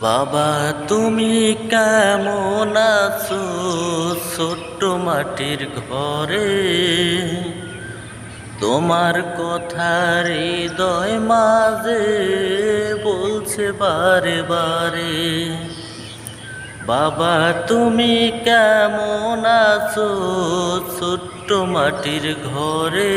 বাবা, তুমি কেমন আছো? ছোট্ট মাটির ঘরে। তোমার কথার হৃদয় মাঝে বলছে বারে বারে বাবা, তুমি কেমন আছো? ছোট্ট মাটির ঘরে।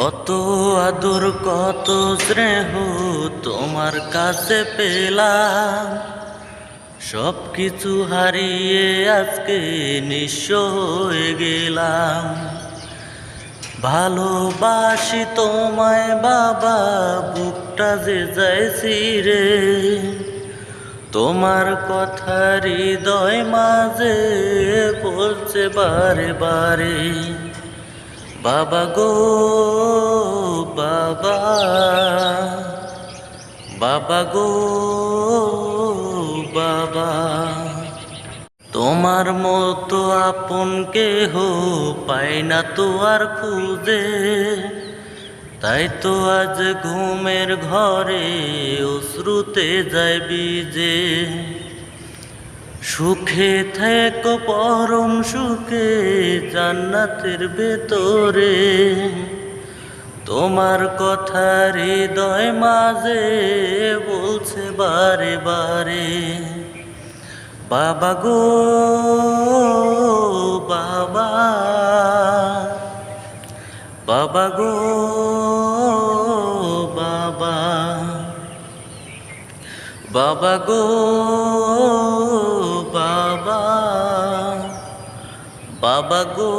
কত আদর, কত স্নেহ তোমার কাছে পেলাম। সব কিছু হারিয়ে আজকে নিঃস্ব হয়ে গেলাম। ভালোবাসি তোমায় বাবা, বুকটা যে যাইছি রে। তোমার কথা হৃদয় মাঝে পড়ছে বারে বারে। বাবা গো, বাবা। বাবা গো, বাবা। তোমার মতো আপন কেহ পাই না তো আর খুঁজে। তাই তো আজ ঘুমের ঘরে অশ্রুতে যায় বিজে সুখে থেকো পরম সুখে জান্নাতের ভেতরে। তোমার কথা হৃদয় মাঝে বলছে বারে বারে, বাবা গো, বাবা। বাবা গো, বাবা। বাবা গো বাবা গো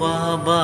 বাবা।